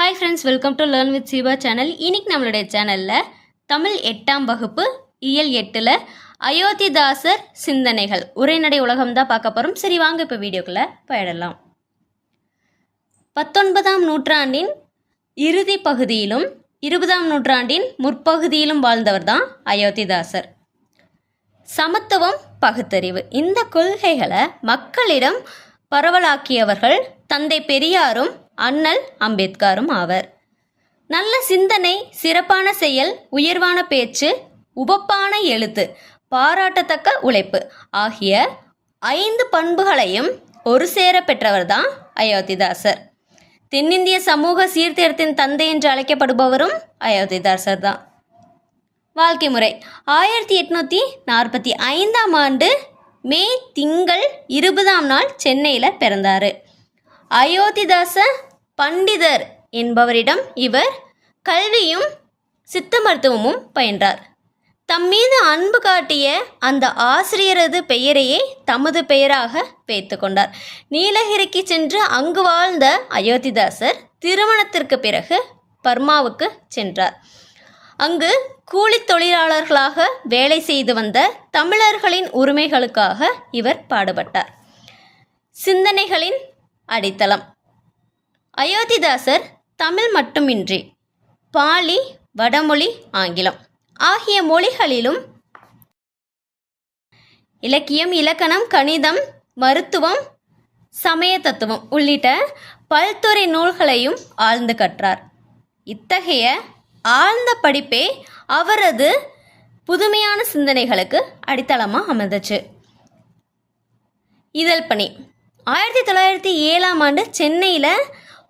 Hi friends welcome to learn with Siva channel இன்னைக்கு நம்மளுடைய சேனலில் தமிழ் எட்டாம் வகுப்பு இயல் எட்டில் அயோத்திதாசர் சிந்தனைகள். உரைநடை உலகம் தான் பார்க்க போகிறோம் சரி வாங்க இப்போ வீடியோக்குள்ளே போயிடலாம். பத்தொன்பதாம் நூற்றாண்டின் இறுதி பகுதியிலும் இருபதாம் நூற்றாண்டின் முற்பகுதியிலும் வாழ்ந்தவர் தான் அயோத்திதாசர் சமத்துவம் பகுத்தறிவு. இந்த கொள்கைகளை மக்களிடம் பரவலாக்கியவர்கள் தந்தை பெரியாரும் அண்ணல் அம்பேத்கரும் ஆவர். நல்ல சிந்தனை சிறப்பான செயல் உயர்வான பேச்சு உபப்பான எழுத்து பாராட்டத்தக்க உழைப்பு ஆகிய ஐந்து பண்புகளையும் ஒரு சேர பெற்றவர்தான் அயோத்திதாசர். தென்னிந்திய சமூக சீர்திருத்தின் தந்தை என்று அழைக்கப்படுபவரும் அயோத்திதாசர் தான் வாழ்க்கை முறை. ஆயிரத்தி எட்நூற்றி நாற்பத்தி ஐந்தாம் ஆண்டு மே திங்கள் இருபதாம் நாள் சென்னையில் பிறந்தார். அயோத்திதாச பண்டிதர் என்பவரிடம் இவர் கல்வியும் சித்த மருத்துவமும் பயின்றார். தம் மீது அன்பு காட்டிய அந்த ஆசிரியரது பெயரையே தமது பெயராக வைத்து கொண்டார். நீலகிரிக்கு சென்று அங்கு வாழ்ந்த அயோத்திதாசர் திருமணத்திற்கு பிறகு பர்மாவுக்கு சென்றார். அங்கு கூலித் தொழிலாளர்களாக வேலை செய்து வந்த தமிழர்களின் உரிமைகளுக்காக இவர் பாடுபட்டார். சிந்தனைகளின் அடித்தளம். அயோத்திதாசர் தமிழ் மட்டுமின்றி பாலி வடமொழி ஆங்கிலம் ஆகிய மொழிகளிலும் இலக்கியம் இலக்கணம் கணிதம் மருத்துவம் சமய தத்துவம் உள்ளிட்ட பல்துறை நூல்களையும் ஆழ்ந்து கற்றார். இத்தகைய ஆழ்ந்த படிப்பே அவரது புதுமையான சிந்தனைகளுக்கு அடித்தளமாக அமைந்துச்சு. இதழ் பணி ஆயிரத்தி தொள்ளாயிரத்தி ஏழாம் ஆண்டு சென்னையில்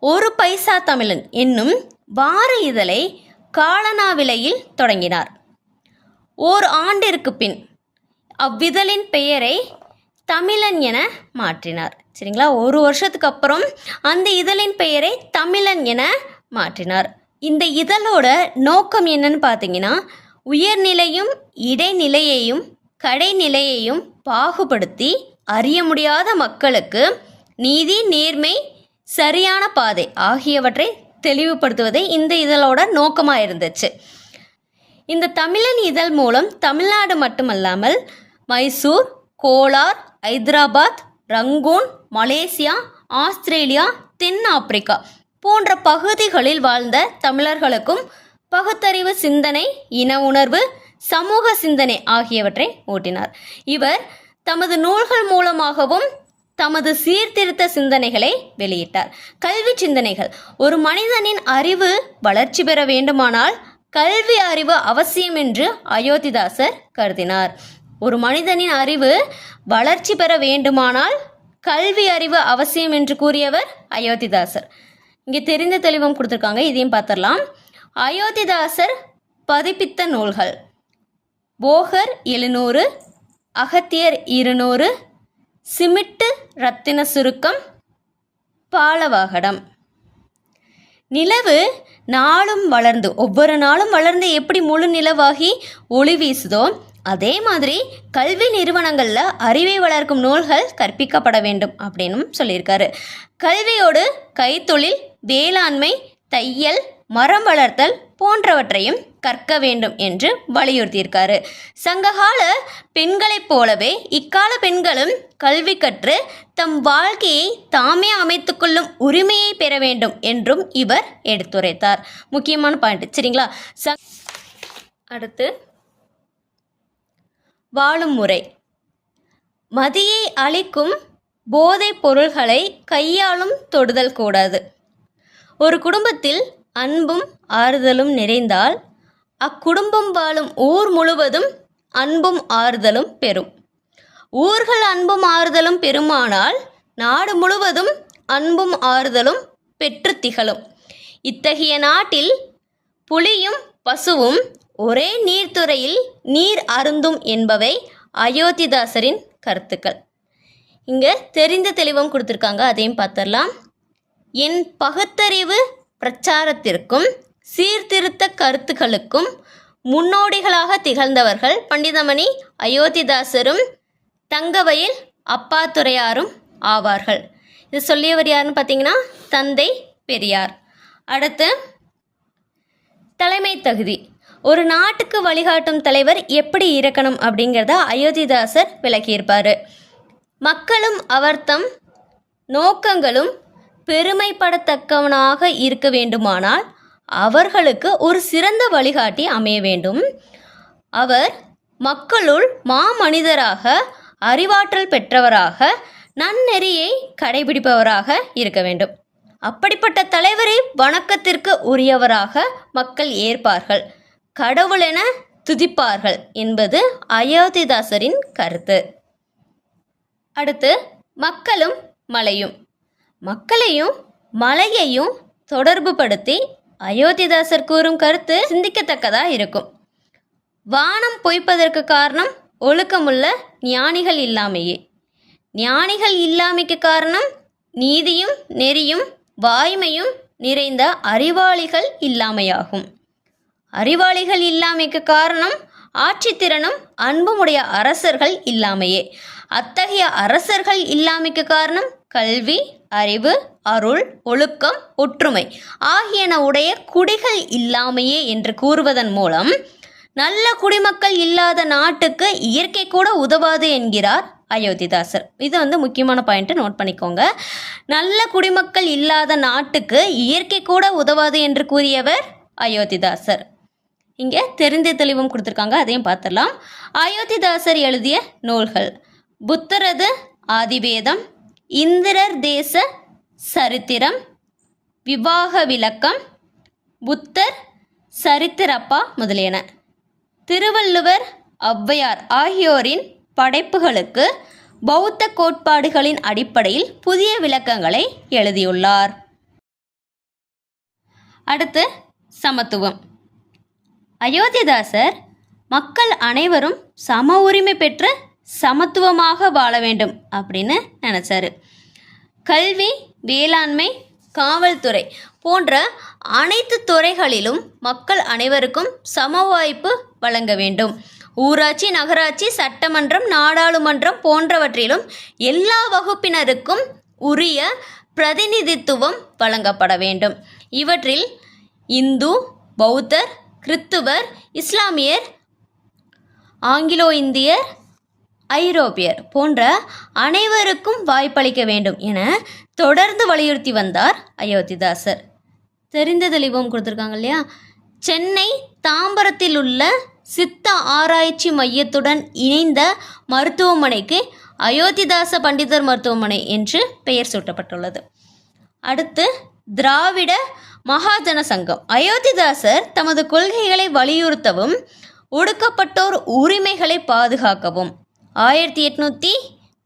ஒரு பைசா தமிழன் என்னும் வார இதழை காலனா விலையில் தொடங்கினார். ஓர் ஆண்டிற்கு பின் அவ்விதழின் பெயரை தமிழன் என மாற்றினார். சரிங்களா? ஒரு வருஷத்துக்கு அப்புறம் அந்த இதழின் பெயரை தமிழன் என மாற்றினார். இந்த இதழோட நோக்கம் என்னன்னு பார்த்தீங்கன்னா உயர்நிலையும் இடைநிலையையும் கடைநிலையையும் பாகுபடுத்தி அறிய முடியாத மக்களுக்கு நீதி நேர்மை சரியான பாதை ஆகியவற்றை தெளிவுபடுத்துவதே இந்த இதழோட நோக்கமாக இருந்துச்சு இந்த தமிழன் இதழ் மூலம் தமிழ்நாடு மட்டுமல்லாமல் Mysore Kolar Hyderabad Rangoon Malaysia Australia தென் ஆப்பிரிக்கா போன்ற பகுதிகளில் வாழ்ந்த தமிழர்களுக்கும் பகுத்தறிவு சிந்தனை இன உணர்வு சமூக சிந்தனை ஆகியவற்றை ஊட்டினார். இவர் தமது நூல்கள் மூலமாகவும் தமது சீர்திருத்த சிந்தனைகளை வெளியிட்டார். கல்வி சிந்தனைகள். ஒரு மனிதனின் அறிவு வளர்ச்சி பெற வேண்டுமானால் கல்வி அறிவு அவசியம் என்று அயோத்திதாசர் கருதினார். ஒரு மனிதனின் அறிவு வளர்ச்சி பெற வேண்டுமானால் கல்வி அறிவு அவசியம் என்று கூறியவர் அயோத்திதாசர். இங்கே தெரிந்த தெளிவம் கொடுத்துருக்காங்க. இதையும் பார்த்துடலாம். அயோத்திதாசர் பதிப்பித்த நூல்கள். போகர் எழுநூறு அகத்தியர் இருநூறு சிமிட்டு ரத்தின சுருக்கம் பாலவாகடம். நிலவு நாளும் வளர்ந்து ஒவ்வொரு நாளும் வளர்ந்து எப்படி முழு நிலவாகி ஒளி வீசுதோ அதே மாதிரி கல்வி நிறுவனங்களில் அறிவை வளர்க்கும் நூல்கள் கற்பிக்கப்பட வேண்டும் அப்படின்னும் சொல்லியிருக்காரு. கல்வியோடு கைத்தொழில் வேளாண்மை தையல் மரம் வளர்த்தல் போன்றவற்றையும் கற்க வேண்டும் என்று வலியுறுத்தியிருக்காரு. சங்ககால பெண்களைப் போலவே இக்கால பெண்களும் கல்வி கற்று தம் வாழ்க்கையை தாமே அமைத்துக்கொள்ளும் உரிமையை பெற வேண்டும் என்றும் இவர் எடுத்துரைத்தார். முக்கியமான பாயிண்ட் சரிங்களா? ச அடுத்து வாழும் முறை. மதியை அளிக்கும் போதைப் பொருள்களை கையாளும் தொடுதல் கூடாது. ஒரு குடும்பத்தில் அன்பும் ஆறுதலும் நிறைந்தால் அக்குடும்பம் வாழும் ஊர் முழுவதும் அன்பும் ஆறுதலும் பெறும். ஊர்கள் அன்பும் ஆறுதலும் பெருமானால் நாடு முழுவதும் அன்பும் ஆறுதலும் பெற்று திகழும். இத்தகைய நாட்டில் புலியும் பசுவும் ஒரே நீர்த்துறையில் நீர் அருந்தும் என்பவை அயோத்திதாசரின் கருத்துக்கள். இங்கே தெரிந்த தெளிவும் கொடுத்துருக்காங்க அதையும் பார்த்துடலாம். என் பகுத்தறிவு பிரச்சாரத்திற்கும் சீர்திருத்த கருத்துக்களுக்கும் முன்னோடிகளாக திகழ்ந்தவர்கள் பண்டிதமணி அயோத்திதாசரும் தங்கவயில் அப்பாத்துறையாரும் ஆவார்கள். இது சொல்லியவர் யாருன்னு பார்த்தீங்கன்னா தந்தை பெரியார். அடுத்து தலைமை தகுதி. ஒரு நாட்டுக்கு வழிகாட்டும் தலைவர் எப்படி இருக்கணும் அப்படிங்கிறத அயோத்திதாசர் விளக்கியிருப்பார். மக்களும் அவர்தம் நோக்கங்களும் பெருமைப்படத்தக்கவனாக இருக்க வேண்டுமானால் அவர்களுக்கு ஒரு சிறந்த வழிகாட்டி அமைய வேண்டும். அவர் மக்களுள் மாமனிதராக அறிவாற்றல் பெற்றவராக நன்னெறியை கடைபிடிப்பவராக இருக்க வேண்டும். அப்படிப்பட்ட தலைவரை வணக்கத்திற்கு உரியவராக மக்கள் ஏற்பார்கள். கடவுளென துதிப்பார்கள் என்பது அயோத்திதாசரின் கருத்து. அடுத்து மக்களும் மலையும். மக்களையும் மலையையும் தொடர்புபடுத்தி அயோத்திதாசர் கூறும் கருத்து சிந்திக்கத்தக்கதா இருக்கும். வானம் பொய்ப்பதற்கு காரணம் ஒழுக்கமுள்ள ஞானிகள் இல்லாமையே. ஞானிகள் இல்லாமைக்கு காரணம் நீதியும் நெறியும் வாய்மையும் நிறைந்த அறிவாளிகள் இல்லாமையாகும். அறிவாளிகள் இல்லாமைக்கு காரணம் ஆட்சித்திறனும் அன்புமுடைய அரசர்கள் இல்லாமையே. அத்தகைய அரசர்கள் இல்லாமைக்கு காரணம் கல்வி அறிவு அருள் ஒழுக்கம் ஒற்றுமை ஆகியன உடைய குடிகள் இல்லாமையே என்று கூறுவதன் மூலம் நல்ல குடிமக்கள் இல்லாத நாட்டுக்கு இயற்கை கூட உதவாது என்கிறார் அயோத்திதாசர். இது வந்து முக்கியமான பாயிண்ட்டு நோட் பண்ணிக்கோங்க. நல்ல குடிமக்கள் இல்லாத நாட்டுக்கு இயற்கை கூட உதவாது என்று கூறியவர் அயோத்திதாசர். இங்கே தெரிந்த தெளிவும் கொடுத்துருக்காங்க. அதையும் பார்த்துடலாம். அயோத்திதாசர் எழுதிய நூல்கள். புத்தரது ஆதிவேதம் இந்திரர் தேச சரித்திரம் விவாக விளக்கம் புத்தர் சரித்திரப்பா முதலியன. திருவள்ளுவர் ஔவையார் ஆகியோரின் படைப்புகளுக்கு பௌத்த கோட்பாடுகளின் அடிப்படையில் புதிய விளக்கங்களை எழுதியுள்ளார். அடுத்து சமத்துவம். அயோத்திதாசர் மக்கள் அனைவரும் சம உரிமை பெற்று சமத்துவமாக வாழ வேண்டும் அப்படின்னு நினச்சாரு. கல்வி வேளாண்மை காவல்துறை போன்ற அனைத்து துறைகளிலும் மக்கள் அனைவருக்கும் சம வாய்ப்பு வழங்க வேண்டும். ஊராட்சி நகராட்சி சட்டமன்றம் நாடாளுமன்றம் போன்றவற்றிலும் எல்லா வகுப்பினருக்கும் உரிய பிரதிநிதித்துவம் வழங்கப்பட வேண்டும். இவற்றில் இந்து பௌத்தர் கிறித்துவர் இஸ்லாமியர் ஆங்கிலோ இந்தியர் ஐரோப்பியர் போன்ற அனைவருக்கும் வாய்ப்பளிக்க வேண்டும் என தொடர்ந்து வலியுறுத்தி வந்தார் அயோத்திதாசர். தெரிந்த தெளிவும் கொடுத்துருக்காங்க இல்லையா? சென்னை தாம்பரத்தில் உள்ள சித்த ஆராய்ச்சி மையத்துடன் இணைந்த மருத்துவமனைக்கு அயோத்திதாச பண்டிதர் மருத்துவமனை என்று பெயர் சூட்டப்பட்டுள்ளது. அடுத்து திராவிட மகாஜன சங்கம். அயோத்திதாசர் தமது கொள்கைகளை வலியுறுத்தவும் ஒடுக்கப்பட்டோர் உரிமைகளை பாதுகாக்கவும் ஆயிரத்தி எட்நூற்றி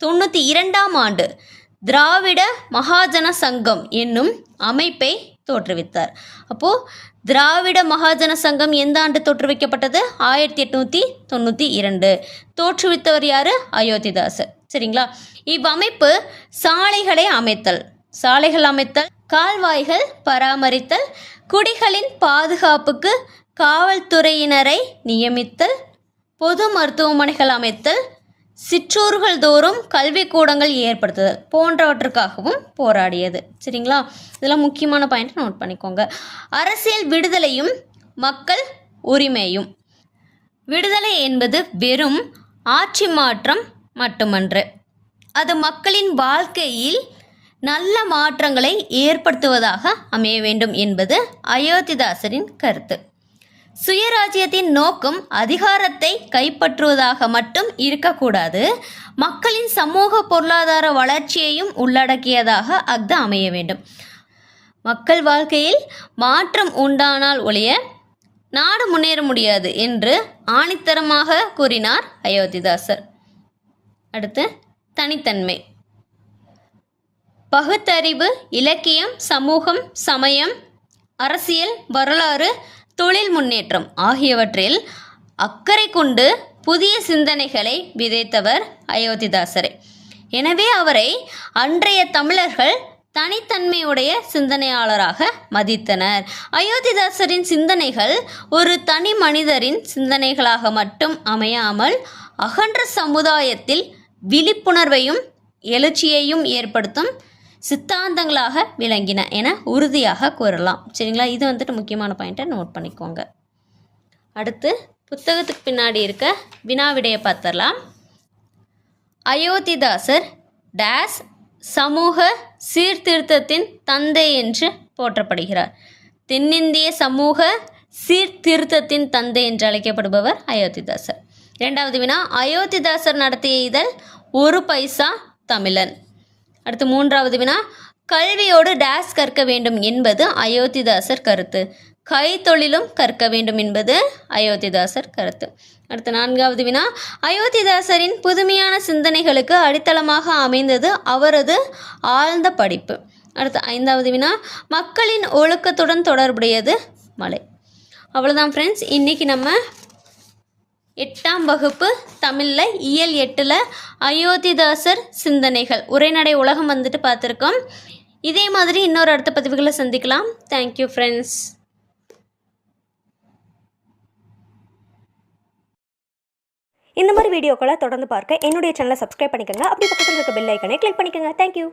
தொண்ணூற்றி இரண்டாம் ஆண்டு திராவிட மகாஜன சங்கம் என்னும் அமைப்பை தோற்றுவித்தார். அப்போது திராவிட மகாஜன சங்கம் எந்த ஆண்டு தோற்றுவிக்கப்பட்டது? ஆயிரத்தி எட்நூற்றி தொண்ணூற்றி இரண்டு. தோற்றுவித்தவர் யார்? அயோத்திதாசர். சரிங்களா? இவ்வமைப்பு சாலைகளை அமைத்தல் சாலைகள் அமைத்தல் கால்வாய்கள் பராமரித்தல் குடிகளின் பாதுகாப்புக்கு காவல்துறையினரை நியமித்தல் பொது மருத்துவமனைகள் அமைத்தல் சிற்றூர்கள் தோறும் கல்விக்கூடங்கள் ஏற்படுத்துதல் போன்றவற்றுக்காகவும் போராடியது. சரிங்களா? இதெல்லாம் முக்கியமான பாயிண்ட் நோட் பண்ணிக்கோங்க. அரசியல் விடுதலையும் மக்கள் உரிமையும். விடுதலை என்பது வெறும் ஆட்சி மாற்றம் மட்டுமன்று. அது மக்களின் வாழ்க்கையில் நல்ல மாற்றங்களை ஏற்படுத்துவதாக அமைய வேண்டும் என்பது அயோத்திதாசரின் கருத்து. சுயராஜ்யத்தின் நோக்கம் அதிகாரத்தை கைப்பற்றுவதாக மட்டும் இருக்கக்கூடாது. மக்களின் சமூக பொருளாதார வளர்ச்சியையும் உள்ளடக்கியதாக அஃது அமைய வேண்டும். மக்கள் வாழ்க்கையில் மாற்றம் உண்டானால் ஒழிய நாடு முன்னேற முடியாது என்று ஆணித்தரமாக கூறினார் அயோத்திதாசர். அடுத்து தனித்தன்மை. பகுத்தறிவு இலக்கியம் சமூகம் சமயம் அரசியல் வரலாறு தொழில் முன்னேற்றம் ஆகியவற்றில் அக்கறை கொண்டு புதிய சிந்தனைகளை விதைத்தவர் அயோத்திதாசரே. எனவே அவரை அன்றைய தமிழர்கள் தனித்தன்மையுடைய சிந்தனையாளராக மதித்தனர். அயோத்திதாசரின் சிந்தனைகள் ஒரு தனி மனிதரின் சிந்தனைகளாக மட்டும் அமையாமல் அகன்ற சமுதாயத்தில் விழிப்புணர்வையும் எழுச்சியையும் ஏற்படுத்தும் சித்தாந்தங்களாக விளங்கின என உறுதியாக கூறலாம். சரிங்களா? இது வந்துட்டு முக்கியமான பாயிண்ட்டை நோட் பண்ணிக்கோங்க. அடுத்து புத்தகத்துக்கு பின்னாடி இருக்க வினாவிடையை பார்த்துடலாம். அயோத்திதாசர் டேஸ் சமூக சீர்திருத்தத்தின் தந்தை என்று போற்றப்படுகிறார். தென்னிந்திய சமூக சீர்திருத்தத்தின் தந்தை என்று அழைக்கப்படுபவர் அயோத்திதாசர். இரண்டாவது வினா அயோத்திதாசர் நடத்திய இதழ் ஒரு பைசா தமிழன். அடுத்து மூன்றாவது வினா கல்வியோடு டேஸ் கற்க வேண்டும் என்பது அயோத்திதாசர் கருத்து. கைத்தொழிலும் கற்க வேண்டும் என்பது அயோத்திதாசர் கருத்து. அடுத்து நான்காவது வினா அயோத்திதாசரின் புதுமையான சிந்தனைகளுக்கு அடித்தளமாக அமைந்தது அவரது ஆழ்ந்த படிப்பு. அடுத்து ஐந்தாவது வினா மக்களின் ஒழுக்கத்துடன் தொடர்புடையது மலை. அவ்வளோதான் ஃப்ரெண்ட்ஸ் இன்றைக்கி நம்ம எட்டாம் வகுப்பு தமிழில் இயல் எட்டில் அயோத்திதாசர் சிந்தனைகள். உரைநடை உலகம் வந்துட்டு பார்த்துருக்கோம். இதே மாதிரி இன்னொரு அடுத்த பதிவுகளை சந்திக்கலாம். தேங்க்யூ ஃப்ரெண்ட்ஸ் இந்த மாதிரி வீடியோக்களை தொடர்ந்து பார்க்க என்னுடைய சேனலை சப்ஸ்கிரைப் பண்ணிக்கோங்க. அப்படி பக்கத்தில் இருக்க பெல் ஐக்கனை கிளிக் பண்ணிக்கோங்க. தேங்க்யூ